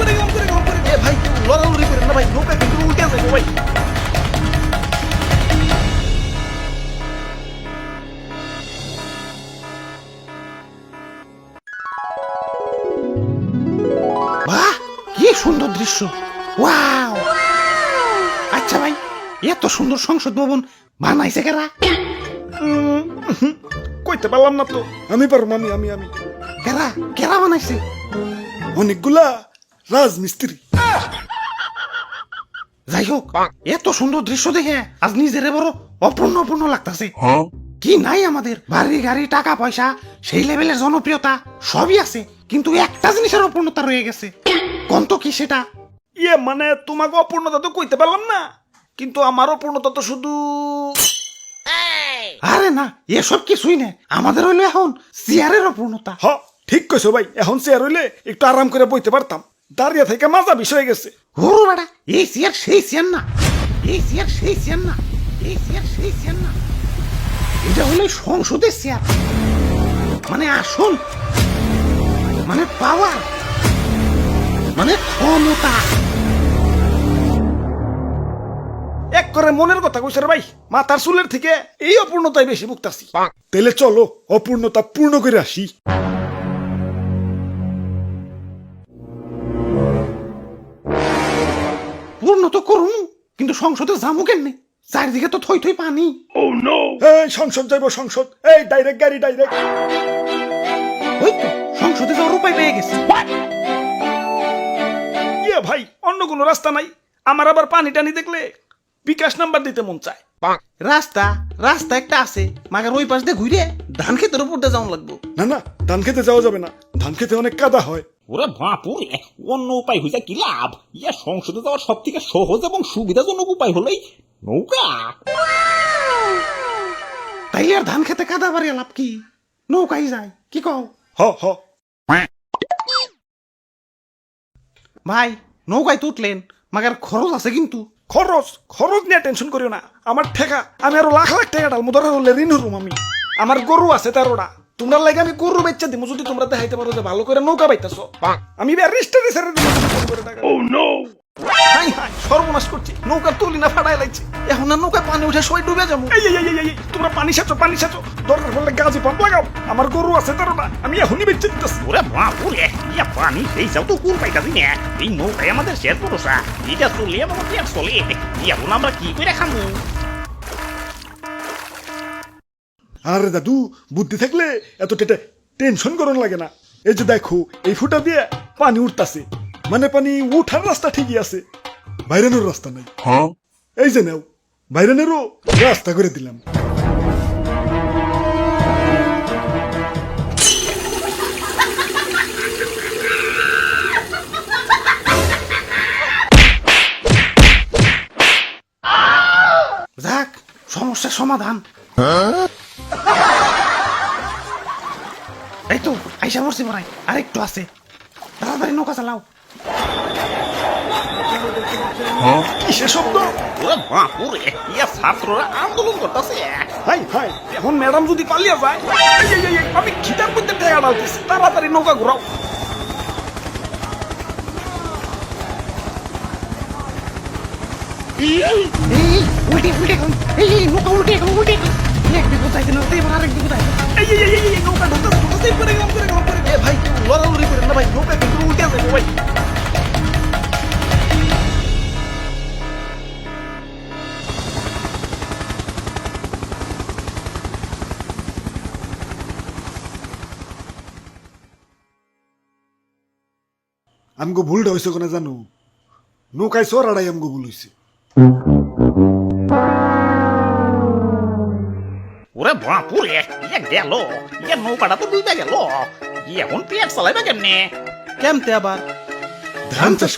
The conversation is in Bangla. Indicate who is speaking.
Speaker 1: করে গেলাম করে গেলাম করে। এ ভাই লড়ালড়ি করেন না ভাই নৌকা কিন্তু উল্টে যাবে ভাই।
Speaker 2: বাহ কি সুন্দর দৃশ্য। ওয়াও। আচ্ছা ভাই এত সুন্দর সংসদ ভবন বানাইছে কারা?
Speaker 1: কইতে পারলাম না তো। আমি পারব আমি আমি আমি।
Speaker 2: কেরা? কেরা বানাইছে?
Speaker 1: অনেকগুলা। রাজমিস্ত্রি
Speaker 2: যাই হোক এত সুন্দর দৃশ্য দেখে আজ নিজের বড় অপূর্ণ অপূর্ণ লাগতাছে। কি নাই আমাদের বাড়ি গাড়ি টাকা পয়সা সেই লেভেলের জনপ্রিয়তা সবই আছে কিন্তু একটা জিনিসের অপূর্ণতা রয়ে গেছে। কন্ত কি সেটা?
Speaker 1: ইয়ে মানে তোমাকে অপূর্ণতা তো কইতে পারলাম না কিন্তু আমার অপূর্ণতা তো শুধু
Speaker 2: আরে না এসব কিছুই না আমাদের হইল এখন চেয়ারের অপূর্ণতা।
Speaker 1: হ ঠিক কইছো ভাই এখন চেয়ার হইলে একটু আরাম করে বইতে পারতাম। দাঁড়িয়ে থেকে মাজা বিষয় গেছে।
Speaker 2: ওরো বেটা এই চেয়ার সেই চেয়ার না। এই চেয়ার সেই চেয়ার না। এই চেয়ার সেই চেয়ার না। এটা হলো সংসদের চেয়ার মানে আসল মানে পাওয়ার মানে ক্ষমতা।
Speaker 1: এক করে মনের কথা কইছে রে ভাই মাথার চুলের থেকে এই অপূর্ণতাই বেশি ভুগতাছি। তাহলে চলো অপূর্ণতা পূর্ণ করে আসি।
Speaker 2: তো করুন কিন্তু সংসদে যামু কেমনে? চারিদিকে তো থই থই পানি।
Speaker 1: এই সংসদ যাইব সংসদ। এই ডাইরেক্ট গাড়ি ডাইরেক্ট
Speaker 2: ওই তো সংসদে যাওয়ার উপায় পেয়ে গেছে।
Speaker 1: ইয়ে ভাই অন্য কোনো রাস্তা নাই। আমার আবার পানি টানি দেখলে বিকাশ নাম্বার দিতে মন চায়।
Speaker 2: রাস্তা রাস্তা একটা আছে মাগার ওই পাশ দিয়ে ঘুরে ধান খেতের উপর দিয়ে যাওয়া লাগবো।
Speaker 1: না না ধান খেতে যাওয়া যাবে না। ধান খেতে অনেক কাদা হয়।
Speaker 3: ওরে বাপুরে অন্য উপায় হইছে কি লাভ? ইয়া সংসদে যাওয়ার সব থেকে সহজ এবং সুবিধাজনক উপায় হলেই নৌকা।
Speaker 2: তাইলে আর ধান খেতে কাদা বাড়িয়া লাভ কি? নৌকাই যায় কি কও?
Speaker 1: হ হ।
Speaker 2: ভাই নৌকায় তো উঠলেন মাগার খরচ আছে কিন্তু।
Speaker 1: খরচ খরচ নিয়ে টেনশন করিও না। আমার ঠেকা আমি আরও লাখ লাখ টাকা ডাল মুদার ঋণ হরুম আমি। আমার গরু আছে তেরোটা। তোমরা লাগে আমি গরু বেচা দিমু যদি তোমরা দেখাইতে পারো যে ভালো করে নৌকা পাইতেছো আমি ব্যারিস্টারি দিবো করে ও নো হাই হাই সর্বনাশ করছি। নৌকা তুলি না ফাড়াই লাগছে। এখন আর নৌকা পানি উঠে সবাই ডুবে যাব। এই এই এই, এই এই তোমরা পানি সাচো পানি সাচো দরকার পড়লে গাছে পাম্প লাগাও। আমার গরু আছে তেরোটা আমি এখনই বেচে দিতেছি।
Speaker 3: ওরে বাপুরে ইয়া পানি? সেই যাও তো কুল পাইতাছি না। এই নৌকায় আমাদের শেষ ভরসা। এটা চলে আমার পেট চলে। এখন আমরা কি করে খামু?
Speaker 1: আরে দাদু বুদ্ধি থাকলে এত টেটে টেনশন করন লাগে না। এই যে দেখো এই ফুটা দিয়ে পানি উঠতাছে। মানে পানি উঠার রাস্তা ঠিকই আছে। বাইরানোর রাস্তা নাই। এই যে নাও বাইরানেরও রাস্তা করে দিলাম।
Speaker 2: যাক সমস্যার সমাধান। আইসা পড়ছি পড়াই আর একটু আছে তাড়াতাড়ি নৌকা চালাও
Speaker 1: কিসের শব্দ
Speaker 3: ওরে বাপুরে ইয়া ছাত্ররা আন্দোলন করতেছে
Speaker 1: হাই হাই এখন ম্যাডাম যদি পালিয়ে যায় এই, এই, এই, এই, আমি খিদার মধ্যে টেকা ডালতেছি তাড়াতাড়ি নৌকা ঘুরাও
Speaker 2: উল্টে উল্টে এই এই নৌকা উল্টে উল্টে এবার
Speaker 1: এই ঢুকতেছে আমগো ভুলটা হয়েছে কোনে জানো? নৌকায় চড়াড়াই আমগো ভুল হয়েছে
Speaker 3: ওরে বাপুরে এক গেল ইয়া নৌকাটা তো ডুবে গেল। এখন পেট চালাইবে কেমনে?
Speaker 2: কেমতে আবার?
Speaker 1: ধান চাষ